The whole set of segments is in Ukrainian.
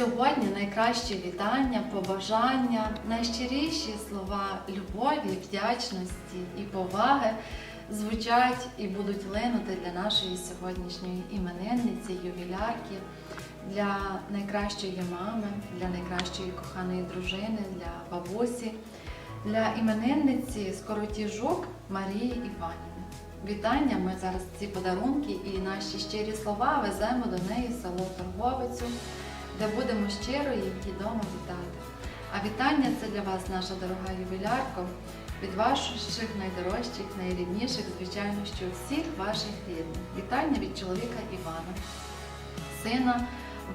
Сьогодні найкращі вітання, побажання, найщиріші слова любові, вдячності і поваги звучать і будуть линути для нашої сьогоднішньої іменинниці, ювілярки, для найкращої мами, для найкращої коханої дружини, для бабусі, для іменинниці Скоротіжук Марії Іванівни. Вітання! Ми зараз ці подарунки і наші щирі слова веземо до неї в село Торговицю, де будемо щиро їх дідомо вітати. А вітання це для вас, наша дорога ювілярко, від ваших найдорожчих, найрідніших, звичайно, що всіх ваших рідних. Вітання від чоловіка Івана, сина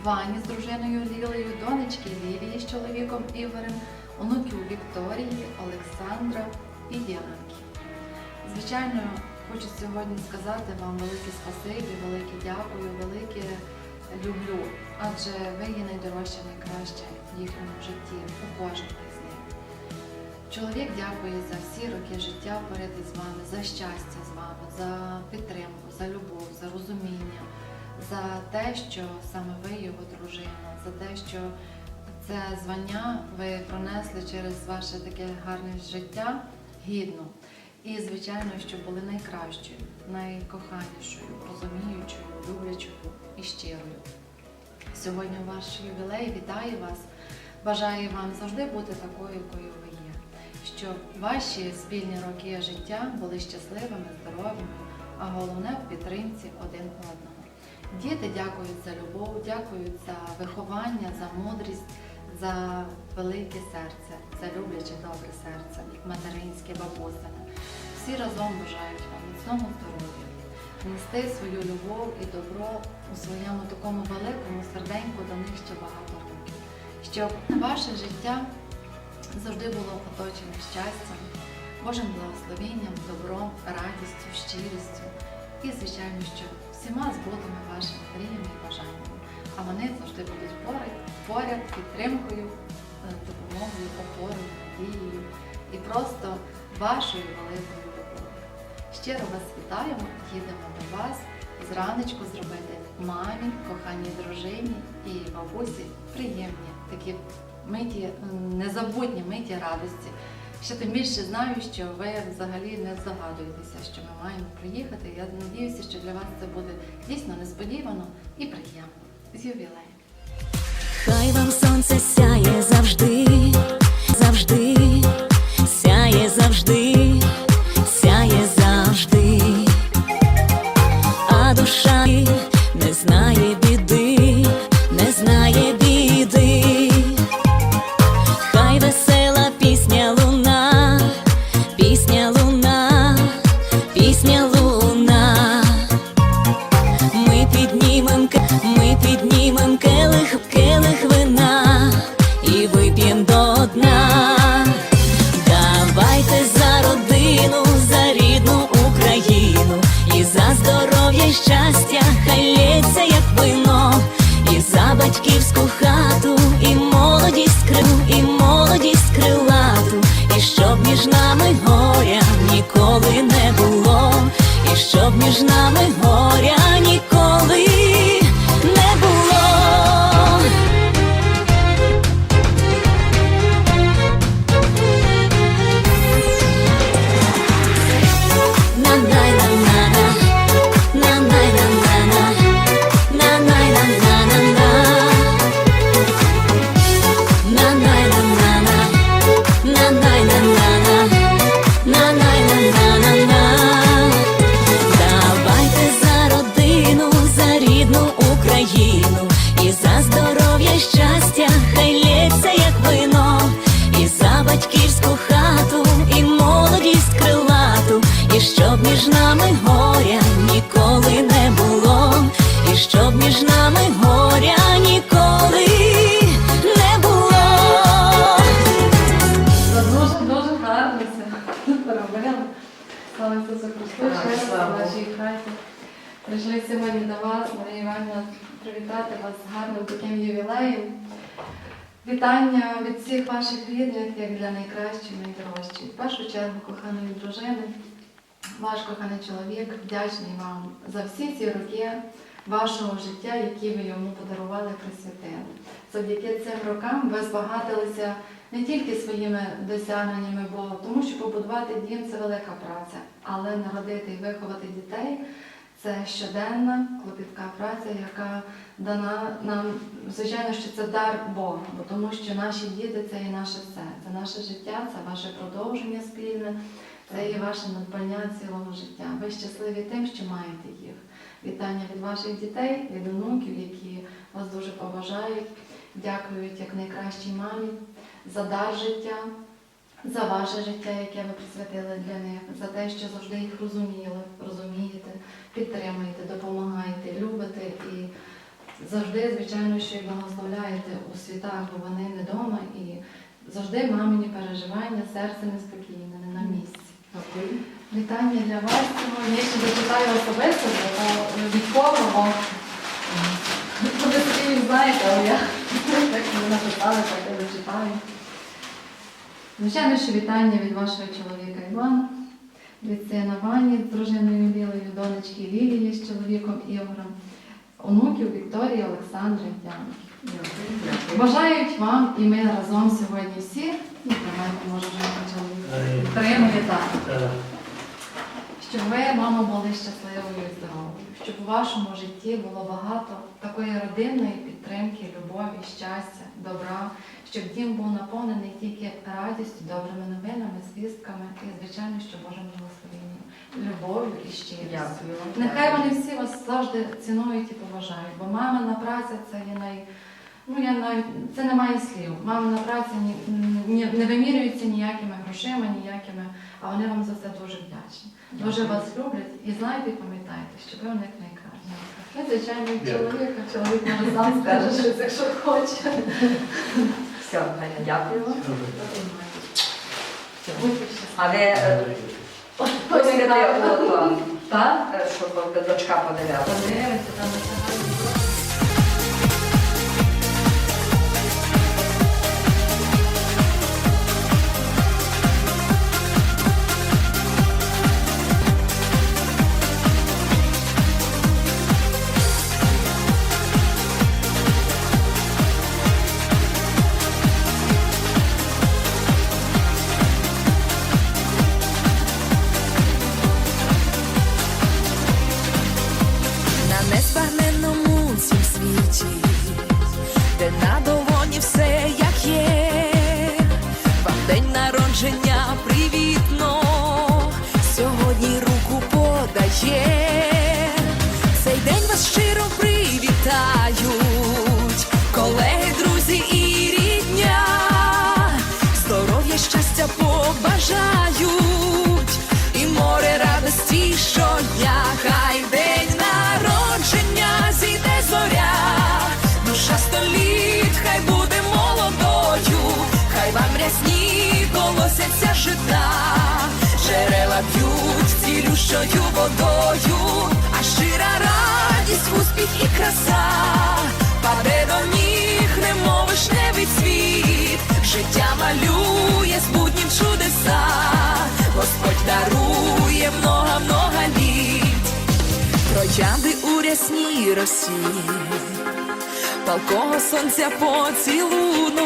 Вані з дружиною Лілею, донечки Лілії з чоловіком Ігорем, онуків Вікторії, Олександра і Діанки. Звичайно, хочу сьогодні сказати вам велике спасибі, велике дякую, велике люблю, адже ви є найдорожче, найкраще в їхньому житті, у кожного з них. Чоловік дякує за всі роки життя поряд із вами, за щастя з вами, за підтримку, за любов, за розуміння, за те, що саме ви його дружина, за те, що це звання ви пронесли через ваше таке гарне життя гідно. І, звичайно, що були найкращою, найкоханішою, розуміючою, люблячою і щирою. Сьогодні ваш ювілей вітає вас, бажаю вам завжди бути такою, якою ви є, щоб ваші спільні роки життя були щасливими, здоровими, а головне в підтримці один одного. Діти дякують за любов, дякують за виховання, за мудрість, за велике серце, за любляче добре серце, материнське, бабусине. Всі разом бажають вам міцного здоров'я, нести свою любов і добро у своєму такому великому серденьку до них ще багато років, щоб ваше життя завжди було оточене щастям, Божим благословенням, добром, радістю, щирістю і, звичайно, що всіма збутими вашими мріями і бажаннями. А вони завжди будуть поряд, поряд підтримкою, е, допомогою, опорою, надією і просто вашою великою. Щиро вас вітаємо, їдемо до вас зранечку зробити мамі, коханій дружині і бабусі приємні такі миті, незабутні миті радості. Ще тим більше знаю, що ви взагалі не здогадуєтеся, що ми маємо приїхати. Я надіюся, що для вас це буде дійсно несподівано і приємно. З ювілеєм! Хай вам сонце сяє завжди, щастя, хай лється, як вино, і за батьківську хату, і молодість крил, і молодість крилату, і щоб між нами горя ніколи не було, і щоб між нами горя щастя, хай лється, як вино, і за батьківську хату, і молодість крилату, і щоб між нами горя ніколи не було, і щоб між нами горя ніколи не було. Дуже гарно це поробили. Слава Ісусу Христу, ще раз хаті. Прийшли сьогодні до вас, Марія Іванівна, привітати вас з гарним таким ювілеєм. Вітання від всіх ваших рідних, як для найкращої, найдорожчої. В першу чергу коханої дружини, ваш коханий чоловік вдячний вам за всі ці роки вашого життя, які ви йому подарували, присвятили. завдяки цим рокам ви збагатилися не тільки своїми досягненнями, бо тому що побудувати дім це велика праця, але народити і виховати дітей це щоденна клопітка праця, яка дана нам, звичайно, що це дар Бога, бо тому що наші діти це і наше все, це наше життя, це ваше продовження спільне, це і ваше надбання цілого життя. Ви щасливі тим, що маєте їх. Вітання від ваших дітей, від онуків, які вас дуже поважають, дякують як найкращій мамі за дар життя, за ваше життя, яке ви присвятили для них, за те, що завжди їх розуміли, розумієте, підтримуєте, допомагаєте, любите і завжди, звичайно, що і благословляєте у світах, бо вони не вдома і завжди мамині переживання, серце неспокійне, не на місці. Дякую. Вітання для вас сьогодні. Я ще зачитаю особисто, бо бо ви собі їх знаєте, але я так ви написали, так я зачитаю. Звичайно, що вітання від вашого чоловіка Івана, від сина Вані з дружиною Лілою, донечки Лілії з чоловіком Ігорем, онуків Вікторії, Олександри. Дякую. Бажають вам і ми разом сьогодні всі, і мене може, вже почали підтримує так. Щоб ви, мамо, були щасливою і здоровою, щоб у вашому житті було багато такої родинної підтримки, любові, щастя, добра, щоб дім був наповнений тільки радістю, добрими новинами, звістками і, звичайно, що Божим благословенням, любов'ю і щирістю. Нехай вони всі вас завжди цінують і поважають, бо мамина праця це є най. Ну, я навіть це немає слів. Мамина праця ні, ні, не вимірюється ніякими грошима, ніякими, а вони вам за це дуже вдячні. Дуже вас люблять і знаєте, і пам'ятайте, що ви у них найкраще. Ви, звичайно, чоловік, а чоловік може сам скаже щось, якщо хоче. Все, Ганя, дякую вам. Будьте щасливі. А ви Ось хочете щоб дочка подивилася? Подивіться, там на колосяться жита, джерела б'ють цілющою водою, а щира радість, успіх і краса, паде до ніг, немов вишневий цвіт, життя малює з буднім чудеса, Господь дарує много-много літ, троянди у рясній росі, палкого сонця поцілунок,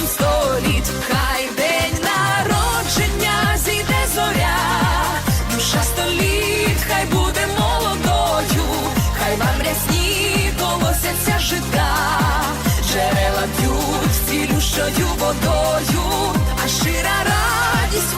водою, а щира радість,